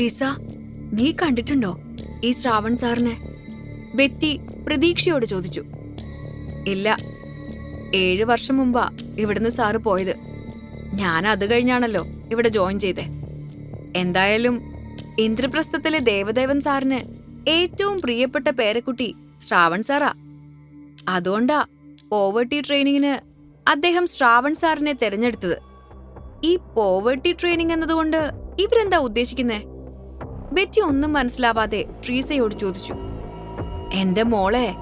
ട്രീസ നീ കണ്ടിട്ടുണ്ടോ ഈ ശ്രാവൺ സാറിനെ? ബെറ്റി പ്രതീക്ഷയോട് ചോദിച്ചു. ഇല്ല ഏഴു വർഷം മുമ്പാ ഇവിടുന്ന് സാറ് പോയത്. ഞാൻ അത് കഴിഞ്ഞാണല്ലോ ഇവിടെ ജോയിൻ ചെയ്തേ. എന്തായാലും ഇന്ദ്രപ്രസ്ഥത്തിലെ ദേവദേവൻ സാറിന് ഏറ്റവും പ്രിയപ്പെട്ട പേരക്കുട്ടി ശ്രാവൺ സാറാ. അതുകൊണ്ടാ പോവർട്ടി ട്രെയിനിങ്ങിന് അദ്ദേഹം ശ്രാവൺ സാറിനെ തെരഞ്ഞെടുത്തത്. ഈ പോവർട്ടി ട്രെയിനിങ് എന്നതുകൊണ്ട് ഇവരെന്താ ഉദ്ദേശിക്കുന്നേ? ബെറ്റി ഒന്നും മനസ്സിലാവാതെ ട്രീസയോട് ചോദിച്ചു എന്റെ മോളെ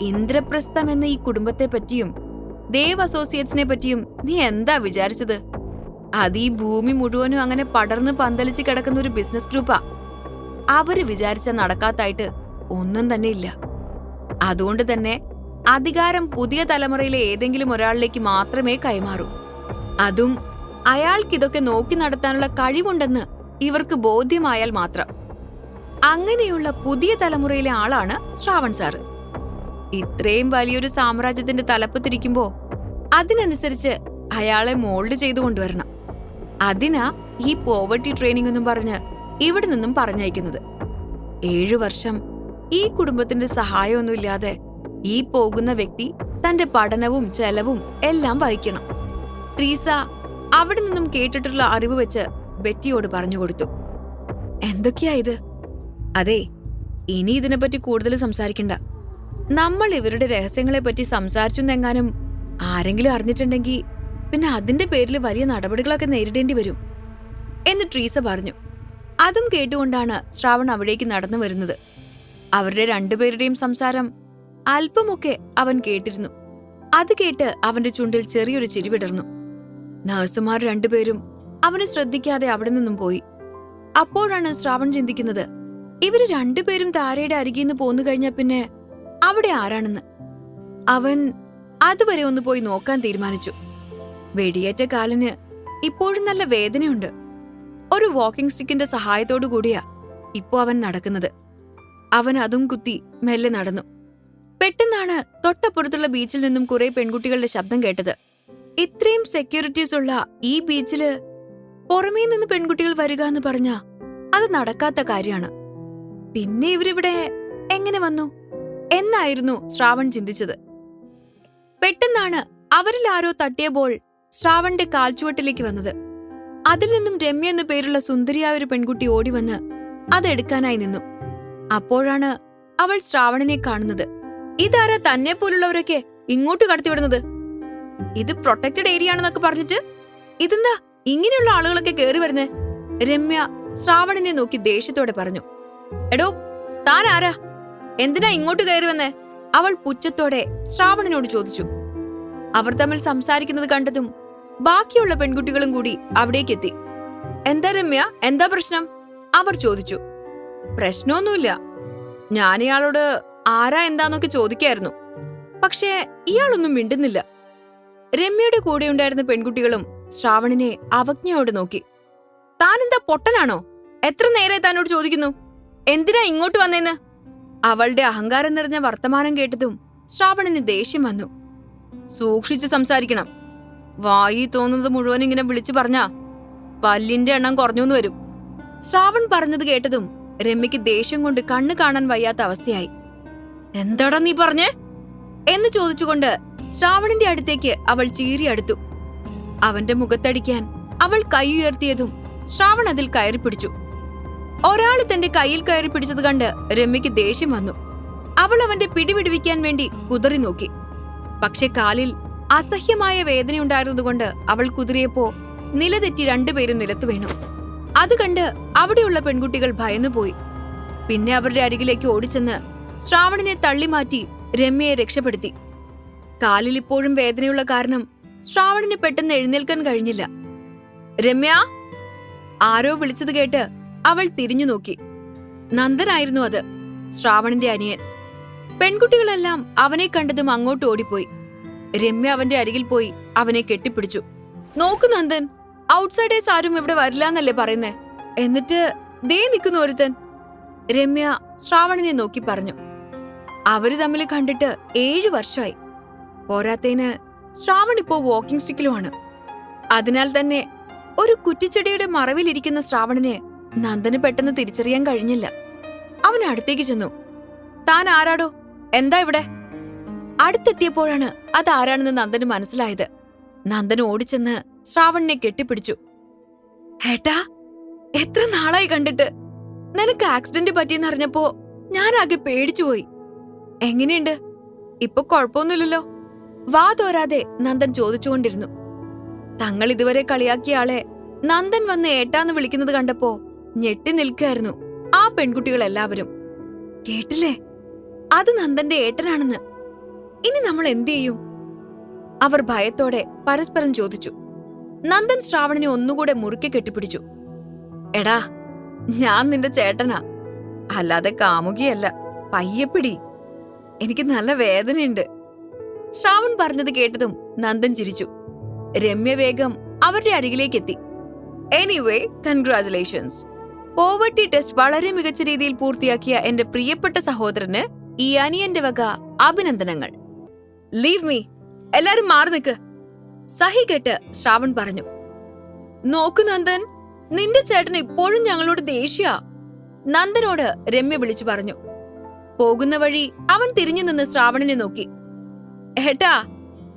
ഇന്ദ്രപ്രസ്ഥം എന്ന ഈ കുടുംബത്തെ പറ്റിയും ദേവ് അസോസിയേറ്റ്സിനെ പറ്റിയും നീ എന്താ വിചാരിച്ചത്? അത് ഈ ഭൂമി മുഴുവനും അങ്ങനെ പടർന്ന് പന്തലിച്ച് കിടക്കുന്ന ഒരു ബിസിനസ് ഗ്രൂപ്പാ. അവർ വിചാരിച്ച നടക്കാത്തായിട്ട് ഒന്നും തന്നെ ഇല്ല. അതുകൊണ്ട് തന്നെ അധികാരം പുതിയ തലമുറയിലെ ഏതെങ്കിലും ഒരാളിലേക്ക് മാത്രമേ കൈമാറൂ. അതും അയാൾക്കിതൊക്കെ നോക്കി നടത്താനുള്ള കഴിവുണ്ടെന്ന് ഇവർക്ക് ബോധ്യമായാൽ മാത്രം. അങ്ങനെയുള്ള പുതിയ തലമുറയിലെ ആളാണ് ശ്രാവൺ സാറ്. ഇത്രയും വലിയൊരു സാമ്രാജ്യത്തിന്റെ തലപ്പത്തിരിക്കുമ്പോ അതിനനുസരിച്ച് അയാളെ മോൾഡ് ചെയ്തു കൊണ്ടുവരണം. അതിനാ ഈ പോവർട്ടി ട്രെയിനിങ് എന്നും പറഞ്ഞ് ഇവിടെ നിന്നും പറഞ്ഞയക്കുന്നത്. ഏഴു വർഷം ഈ കുടുംബത്തിന്റെ സഹായമൊന്നുമില്ലാതെ ഈ പോകുന്ന വ്യക്തി തന്റെ പഠനവും ചെലവും എല്ലാം വഹിക്കണം. ട്രീസ അവിടെ നിന്നും കേട്ടിട്ടുള്ള അറിവ് വെച്ച് ബെറ്റിയോട് പറഞ്ഞു കൊടുത്തു. എന്തൊക്കെയാ ഇത്? അതെ ഇനി ഇതിനെപ്പറ്റി കൂടുതൽ സംസാരിക്കണ്ട. നമ്മൾ ഇവരുടെ രഹസ്യങ്ങളെ പറ്റി സംസാരിച്ചെന്നെങ്ങാനും ആരെങ്കിലും അറിഞ്ഞിട്ടുണ്ടെങ്കിൽ പിന്നെ അതിന്റെ പേരിൽ വലിയ നടപടികളൊക്കെ നേരിടേണ്ടി വരും എന്ന് ട്രീസ പറഞ്ഞു. അതും കേട്ടുകൊണ്ടാണ് ശ്രാവൺ അവിടേക്ക് നടന്നു വരുന്നത്. അവരുടെ രണ്ടുപേരുടെയും സംസാരം അല്പമൊക്കെ അവൻ കേട്ടിരുന്നു. അത് കേട്ട് അവന്റെ ചുണ്ടിൽ ചെറിയൊരു ചിരി വിടർന്നു. നഴ്സുമാർ രണ്ടുപേരും അവനെ ശ്രദ്ധിക്കാതെ അവിടെ നിന്നും പോയി. അപ്പോഴാണ് ശ്രാവൺ ചിന്തിക്കുന്നത് ഇവർ രണ്ടുപേരും താരയുടെ അരികിൽ നിന്ന് പോന്നു കഴിഞ്ഞാ പിന്നെ അവിടെ ആരാണെന്ന്. അവൻ അതുവരെ ഒന്ന് പോയി നോക്കാൻ തീരുമാനിച്ചു. വെടിയേറ്റ കാലിന് ഇപ്പോഴും നല്ല വേദനയുണ്ട്. ഒരു വാക്കിംഗ് സ്റ്റിക്കിന്റെ സഹായത്തോടു കൂടിയാ ഇപ്പോ അവൻ നടക്കുന്നത്. അവൻ അതും കുത്തി മെല്ലെ നടന്നു. പെട്ടെന്നാണ് തൊട്ടപ്പുറത്തുള്ള ബീച്ചിൽ നിന്നും കുറെ പെൺകുട്ടികളുടെ ശബ്ദം കേട്ടത്. ഇത്രയും സെക്യൂരിറ്റീസ് ഉള്ള ഈ ബീച്ചിൽ പുറമേ നിന്ന് പെൺകുട്ടികൾ വരിക എന്ന് പറഞ്ഞ അത് നടക്കാത്ത കാര്യമാണ്. പിന്നെ ഇവരിവിടെ എങ്ങനെ വന്നു? എന്നായിരുന്നു ശ്രാവൺ ചിന്തിച്ചത്. പെട്ടെന്നാണ് അവരിൽ ആരോ തട്ടിയപ്പോൾ ശ്രാവണിന്റെ കാൽച്ചുവട്ടിലേക്ക് വന്നത്. അതിൽ നിന്നും രമ്യ എന്നു പേരുള്ള സുന്ദരിയായ ഒരു പെൺകുട്ടി ഓടി വന്ന് അതെടുക്കാനായി നിന്നു. അപ്പോഴാണ് അവൾ ശ്രാവണിനെ കാണുന്നത്. ഇതാരാ തന്നെ പോലുള്ളവരൊക്കെ ഇങ്ങോട്ട് കടത്തിവിടുന്നത്? ഇത് പ്രൊട്ടക്റ്റഡ് ഏരിയ ആണെന്നൊക്കെ പറഞ്ഞിട്ട് ഇതെന്താ ഇങ്ങനെയുള്ള ആളുകളൊക്കെ കേറി വരുന്നേ? രമ്യ ശ്രാവണനെ നോക്കി ദേഷ്യത്തോടെ പറഞ്ഞു. എടോ താൻ ആരാ? എന്തിനാ ഇങ്ങോട്ട് കയറി വന്നേ? അവൾ പുച്ഛത്തോടെ ശ്രാവണനോട് ചോദിച്ചു. അവർ തമ്മിൽ സംസാരിക്കുന്നത് കണ്ടതും ബാക്കിയുള്ള പെൺകുട്ടികളും കൂടി അവിടേക്കെത്തി. എന്താ രമ്യ? എന്താ പ്രശ്നം? അവർ ചോദിച്ചു. പ്രശ്നമൊന്നുമില്ല. ഞാൻ ഇയാളോട് ആരാ എന്താന്നൊക്കെ ചോദിക്കായിരുന്നു. പക്ഷേ ഇയാളൊന്നും മിണ്ടുന്നില്ല. രമ്യയുടെ കൂടെ ഉണ്ടായിരുന്ന പെൺകുട്ടികളും ശ്രാവണിനെ അവജ്ഞയോട് നോക്കി. താനെന്താ പൊട്ടനാണോ? എത്ര നേരെ താനോട് ചോദിക്കുന്നു? എന്തിനാ ഇങ്ങോട്ട് വന്നേന്ന്? അവളുടെ അഹങ്കാരം നിറഞ്ഞ വർത്തമാനം കേട്ടതും ശ്രാവണിന് ദേഷ്യം വന്നു. സൂക്ഷിച്ച് സംസാരിക്കണം. വായി തോന്നുന്നത് മുഴുവൻ ഇങ്ങനെ വിളിച്ചു പറഞ്ഞാ പല്ലിന്റെ എണ്ണം കുറഞ്ഞൂന്ന് വരും. ശ്രാവൺ പറഞ്ഞത് കേട്ടതും രമ്യക്ക് ദേഷ്യം കൊണ്ട് കണ്ണു കാണാൻ വയ്യാത്ത അവസ്ഥയായി. എന്താടാ നീ പറഞ്ഞേ? എന്ന് ചോദിച്ചുകൊണ്ട് ശ്രാവണിന്റെ അടുത്തേക്ക് അവൾ ചീറി അടുത്തു അവന്റെ മുഖത്തടിക്കാൻ അവൾ കൈ ഉയർത്തിയതും ശ്രാവൺ അതിൽ കയറി പിടിച്ചു. ഒരാൾ തന്റെ കയ്യിൽ കയറി പിടിച്ചത് കണ്ട് രമ്യക്ക് ദേഷ്യം വന്നു. അവൾ അവന്റെ പിടിപിടിവിക്കാൻ വേണ്ടി കുതറി നോക്കി. പക്ഷെ കാലിൽ അസഹ്യമായ വേദനയുണ്ടായിരുന്നതുകൊണ്ട് അവൾ കുതിരിയപ്പോ നിലതെറ്റി രണ്ടുപേരും നിലത്തു വീണു. അത് കണ്ട് അവിടെയുള്ള പെൺകുട്ടികൾ ഭയന്നുപോയി പിന്നെ അവരുടെ അരികിലേക്ക് ഓടിച്ചെന്ന് ശ്രാവണിനെ തള്ളിമാറ്റി രമ്യയെ രക്ഷപ്പെടുത്തി. കാലിൽ ഇപ്പോഴും വേദനയുള്ള കാരണം ശ്രാവണിന് പെട്ടെന്ന് എഴുന്നേൽക്കാൻ കഴിഞ്ഞില്ല. രമ്യ ആരോ വിളിച്ചത് കേട്ട് അവൾ തിരിഞ്ഞു നോക്കി. നന്ദനായിരുന്നു അത് ശ്രാവണിന്റെ അനിയൻ. പെൺകുട്ടികളെല്ലാം അവനെ കണ്ടതും അങ്ങോട്ട് ഓടിപ്പോയി. രമ്യ അവന്റെ അരികിൽ പോയി അവനെ കെട്ടിപ്പിടിച്ചു. നോക്കു നന്ദൻ ഔട്ട്സൈഡേഴ്സ് ആരും ഇവിടെ വരില്ലാന്നല്ലേ പറയുന്നേ? എന്നിട്ട് ദേ നിൽക്കുന്നു ഒരുത്തൻ. രമ്യ ശ്രാവണനെ നോക്കി പറഞ്ഞു. അവർ തമ്മിൽ കണ്ടിട്ട് ഏഴു വർഷമായി പോരാത്തേന് ശ്രാവൺ ഇപ്പോ വാക്കിംഗ് സ്റ്റിക്കിലുമാണ് അതിനാൽ തന്നെ ഒരു കുറ്റിച്ചെടിയുടെ മറവിലിരിക്കുന്ന ശ്രാവണിനെ നന്ദന് പെട്ടെന്ന് തിരിച്ചറിയാൻ കഴിഞ്ഞില്ല. അവൻ അടുത്തേക്ക് ചെന്നു. താൻ ആരാടോ? എന്താ ഇവിടെ? അടുത്തെത്തിയപ്പോഴാണ് അതാരാണെന്ന് നന്ദന് മനസ്സിലായത്. നന്ദൻ ഓടിച്ചെന്ന് ശ്രാവണിനെ കെട്ടിപ്പിടിച്ചു. ഏട്ടാ എത്ര നാളായി കണ്ടിട്ട്? നിനക്ക് ആക്സിഡന്റ് പറ്റിയെന്നറിഞ്ഞപ്പോ ഞാനാകെ പേടിച്ചുപോയി. എങ്ങനെയുണ്ട്? ഇപ്പൊ കുഴപ്പമൊന്നുമില്ലല്ലോ. വാ തോരാതെ നന്ദൻ ചോദിച്ചുകൊണ്ടിരുന്നു. തങ്ങൾ ഇതുവരെ കളിയാക്കിയ ആളെ നന്ദൻ വന്ന് ഏട്ടാന്ന് വിളിക്കുന്നത് കണ്ടപ്പോ ഞെട്ടി നിൽക്കായിരുന്നു ആ പെൺകുട്ടികളെല്ലാവരും. കേട്ടില്ലേ? അത് നന്ദന്റെ ഏട്ടനാണെന്ന്. ഇനി നമ്മൾ എന്തു ചെയ്യും? അവർ ഭയത്തോടെ പരസ്പരം ചോദിച്ചു. നന്ദൻ ശ്രാവണിനെ ഒന്നുകൂടെ മുറുക്കി കെട്ടിപ്പിടിച്ചു. എടാ ഞാൻ നിന്റെ ചേട്ടനാ. അല്ലാതെ കാമുകിയല്ല പയ്യപ്പിടി. എനിക്ക് നല്ല വേദനയുണ്ട്. ശ്രാവൺ പറഞ്ഞത് കേട്ടതും നന്ദൻ ചിരിച്ചു. രമ്യ വേഗം അവരുടെ അരികിലേക്ക് എത്തി എനിവേ കൺഗ്രാചുലേഷൻസ് പോവർട്ടി ടെസ്റ്റ് വളരെ മികച്ച രീതിയിൽ പൂർത്തിയാക്കിയ എന്റെ പ്രിയപ്പെട്ട സഹോദരന് ഈ അനിയന്റെ വക അഭിനന്ദനങ്ങൾ. ലീവ് മീ എല്ലാരും മാറി നിൽക്ക്. സഹി കേട്ട് ശ്രാവൺ പറഞ്ഞു. നോക്കു നന്ദൻ നിന്റെ ചേട്ടൻ ഇപ്പോഴും ഞങ്ങളോട് ദേഷ്യ. നന്ദനോട് രമ്യ വിളിച്ചു പറഞ്ഞു. പോകുന്ന വഴി അവൻ തിരിഞ്ഞു നിന്ന് ശ്രാവണിനെ നോക്കി. ഏട്ടാ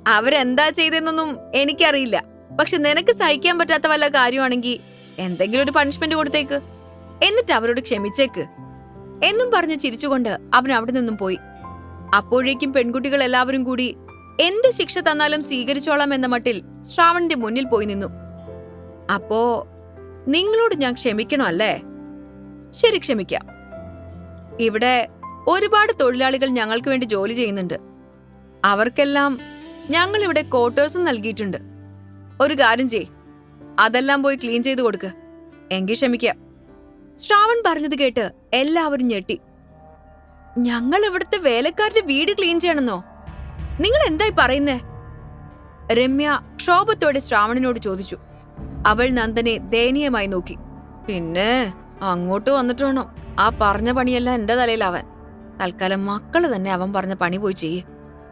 അവരെന്താ ചെയ്തെന്നൊന്നും എനിക്കറിയില്ല. പക്ഷെ നിനക്ക് സഹിക്കാൻ പറ്റാത്ത വല്ല കാര്യമാണെങ്കിൽ എന്തെങ്കിലും ഒരു പണിഷ്മെന്റ് കൊടുത്തേക്ക്. എന്നിട്ട് അവരോട് ക്ഷമിച്ചേക്ക്. എന്നും പറഞ്ഞ് ചിരിച്ചുകൊണ്ട് അവൻ അവിടെ നിന്നും പോയി. അപ്പോഴേക്കും പെൺകുട്ടികൾ എല്ലാവരും കൂടി എന്ത് ശിക്ഷ തന്നാലും സ്വീകരിച്ചോളാം എന്ന മട്ടിൽ ശ്രാവണന്റെ മുന്നിൽ പോയി നിന്നു. അപ്പോ നിങ്ങളോട് ഞാൻ ക്ഷമിക്കണോ അല്ലേ? ശരി ക്ഷമിക്കാം. ഇവിടെ ഒരുപാട് തൊഴിലാളികൾ ഞങ്ങൾക്ക് വേണ്ടി ജോലി ചെയ്യുന്നുണ്ട്. അവർക്കെല്ലാം ഞങ്ങൾ ഇവിടെ ക്വാർട്ടേഴ്സും നൽകിയിട്ടുണ്ട്. ഒരു കാര്യം ചെയ് അതെല്ലാം പോയി ക്ലീൻ ചെയ്ത് കൊടുക്ക്. എങ്കിൽ ക്ഷമിക്കാം. ശ്രാവൺ പറഞ്ഞത് കേട്ട് എല്ലാവരും ഞെട്ടി. ഞങ്ങൾ ഇവിടുത്തെ വേലക്കാരുടെ വീട് ക്ലീൻ ചെയ്യണമെന്നോ? നിങ്ങൾ എന്തായി പറയുന്നേ? രമ്യ ക്ഷോഭത്തോടെ ശ്രാവണിനോട് ചോദിച്ചു. അവൾ നന്ദനെ ദയനീയമായി നോക്കി. പിന്നെ അങ്ങോട്ട് വന്നിട്ട് വേണം. ആ പറഞ്ഞ പണിയെല്ലാം എന്റെ തലയിലാവാൻ. തൽക്കാലം മക്കൾ തന്നെ അവൻ പറഞ്ഞ പണി പോയി ചെയ്യേ.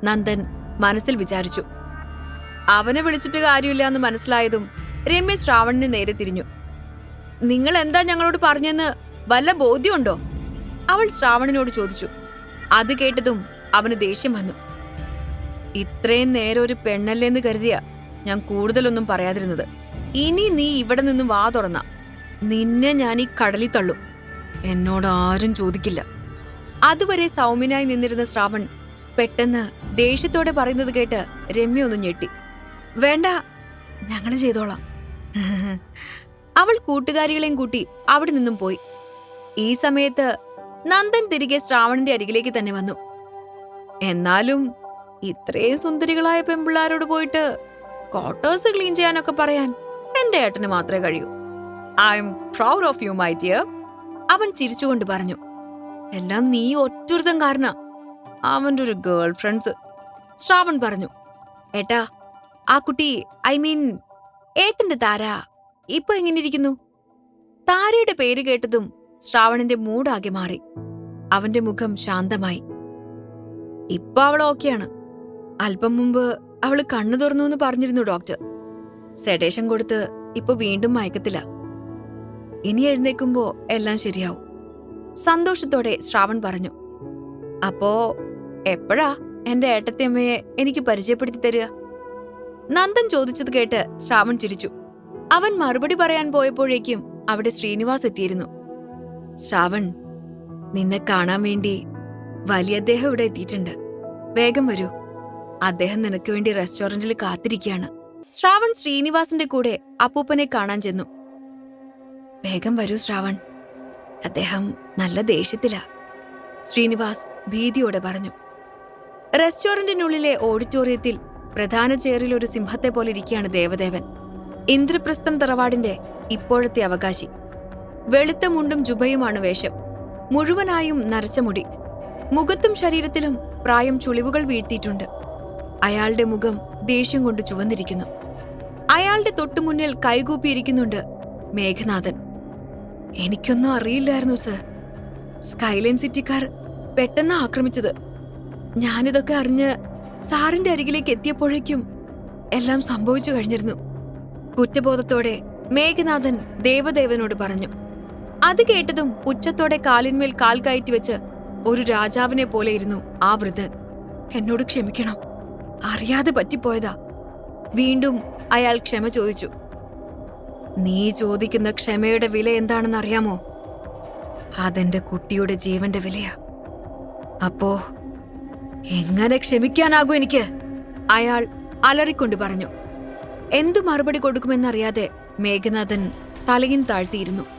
നന്ദൻ മനസ്സിൽ വിചാരിച്ചു. അവനെ വിളിച്ചിട്ട് കാര്യമില്ല എന്ന് മനസ്സിലായതും രമ്യ ശ്രാവണിന് നേരെ തിരിഞ്ഞു. നിങ്ങൾ എന്താ ഞങ്ങളോട് പറഞ്ഞെന്ന് വല്ല ബോധ്യമുണ്ടോ? അവൾ ശ്രാവണിനോട് ചോദിച്ചു. അത് കേട്ടതും അവന് ദേഷ്യം വന്നു. ഇത്രയും നേരം ഒരു പെണ്ണല്ലേന്ന് കരുതിയ ഞാൻ കൂടുതലൊന്നും പറയാതിരുന്നത്. ഇനി നീ ഇവിടെ നിന്ന് വാ തുറന്ന. നിന്നെ ഞാൻ ഈ കടലിൽ തള്ളും. എന്നോട് ആരും ചോദിക്കില്ല. അതുവരെ സൗമ്യനായി നിന്നിരുന്ന ശ്രാവൺ പെട്ടെന്ന് ദേഷ്യത്തോടെ പറയുന്നത് കേട്ട് രമ്യ ഒന്ന് ഞെട്ടി. വേണ്ട ഞങ്ങൾ ചെയ്തോളാം. അവൾ കൂട്ടുകാരികളെയും കൂട്ടി അവിടെ നിന്നും പോയി. ഈ സമയത്ത് നന്ദൻ തിരികെ ശ്രാവണന്റെ അരികിലേക്ക് തന്നെ വന്നു. എന്നാലും ഇത്രയും സുന്ദരികളായ പെമ്പിള്ളാരോട് പോയിട്ട് ക്വാർട്ടേഴ്സ് ക്ലീൻ ചെയ്യാനൊക്കെ പറയാൻ എന്റെ ഏട്ടന് മാത്രമേ കഴിയൂ. I am proud of you my dear. അവൻ ചിരിച്ചുകൊണ്ട് പറഞ്ഞു. എല്ലാം നീ ഒറ്റൊരുത്തം കാരണ. അവന്റെ ഒരു ഗേൾ ഫ്രണ്ട്സ് ശ്രാവൺ പറഞ്ഞു ഏട്ടാ ആ കുട്ടി ഐ മീൻ ഏട്ടന്റെ താര ഇപ്പൊ എങ്ങനെ ഇരിക്കുന്നു? താരയുടെ പേര് കേട്ടതും ശ്രാവണിന്റെ മൂടാകെ മാറി. അവന്റെ മുഖം ശാന്തമായി. ഇപ്പൊ അവൾ ഓക്കെയാണ്. അല്പം മുമ്പ് അവൾ കണ്ണു തുറന്നു എന്ന് പറഞ്ഞിരുന്നു ഡോക്ടർ. സെഡേഷൻ കൊടുത്ത് ഇപ്പൊ വീണ്ടും മയക്കത്തില്ല ഇനി എഴുന്നേക്കുമ്പോ എല്ലാം ശരിയാവും. സന്തോഷത്തോടെ ശ്രാവൺ പറഞ്ഞു അപ്പോ എപ്പോഴാ എന്റെ ഏട്ടത്തിയമ്മയെ എനിക്ക് പരിചയപ്പെടുത്തി തരിക? നന്ദൻ ചോദിച്ചത് കേട്ട് ശ്രാവൺ ചിരിച്ചു. അവൻ മറുപടി പറയാൻ പോയപ്പോഴേക്കും അവിടെ ശ്രീനിവാസ് എത്തിയിരുന്നു. ശ്രാവൺ നിന്നെ കാണാൻ വേണ്ടി വലിയ അദ്ദേഹം ഇവിടെ എത്തിയിട്ടുണ്ട്. വേഗം വരൂ. അദ്ദേഹം നിനക്ക് വേണ്ടി റെസ്റ്റോറന്റിൽ കാത്തിരിക്കുകയാണ്. ശ്രാവൺ ശ്രീനിവാസിന്റെ കൂടെ അപ്പൂപ്പനെ കാണാൻ ചെന്നു. വേഗം വരൂ ശ്രാവൺ. അദ്ദേഹം നല്ല ദേഷ്യത്തിലാ. ശ്രീനിവാസ് ഭീതിയോടെ പറഞ്ഞു. റെസ്റ്റോറന്റിനുള്ളിലെ ഓഡിറ്റോറിയത്തിൽ പ്രധാന ചെയറിൽ ഒരു സിംഹത്തെ പോലെ ഇരിക്കുകയാണ് ദേവദേവൻ. ഇന്ദ്രപ്രസ്ഥം തറവാടിന്റെ ഇപ്പോഴത്തെ അവകാശി. വെളുത്ത മുണ്ടും ജുബയുമാണ് വേഷം. മുഴുവനായും നരച്ച മുടി. മുഖത്തും ശരീരത്തിലും പ്രായം ചുളിവുകൾ വീഴ്ത്തിയിട്ടുണ്ട്. അയാളുടെ മുഖം ദേഷ്യം കൊണ്ട് ചുവന്നിരിക്കുന്നു. അയാളുടെ തൊട്ടുമുന്നിൽ കൈകൂപ്പിയിരിക്കുന്നുണ്ട് മേഘനാഥൻ. എനിക്കൊന്നും അറിയില്ലായിരുന്നു സർ. സ്കൈലൈൻ സിറ്റിക്കാർ പെട്ടെന്ന് ആക്രമിച്ചത്. ഞാനിതൊക്കെ അറിഞ്ഞ് സാറിന്റെ അരികിലേക്ക് എത്തിയപ്പോഴേക്കും എല്ലാം സംഭവിച്ചു കഴിഞ്ഞിരുന്നു. കുറ്റബോധത്തോടെ മേഘനാഥൻ ദേവദേവനോട് പറഞ്ഞു അത് കേട്ടതും ഉച്ചത്തോടെ കാലിന്മേൽ കാൽ കയറ്റി വെച്ച് ഒരു രാജാവിനെ പോലെയിരുന്നു ആ വൃദ്ധൻ. എന്നോട് ക്ഷമിക്കണം. അറിയാതെ പറ്റിപ്പോയതാ. വീണ്ടും അയാൾ ക്ഷമ ചോദിച്ചു നീ ചോദിക്കുന്ന ക്ഷമയുടെ വില എന്താണെന്ന് അറിയാമോ അതെന്റെ കുട്ടിയുടെ ജീവന്റെ വിലയാ. അപ്പോ എങ്ങനെ ക്ഷമിക്കാനാകൂ എനിക്ക്? അയാൾ അലറിക്കൊണ്ട് പറഞ്ഞു. എന്തു മറുപടി കൊടുക്കുമെന്നറിയാതെ മേഘനാഥൻ തലയും താഴ്ത്തിയിരുന്നു.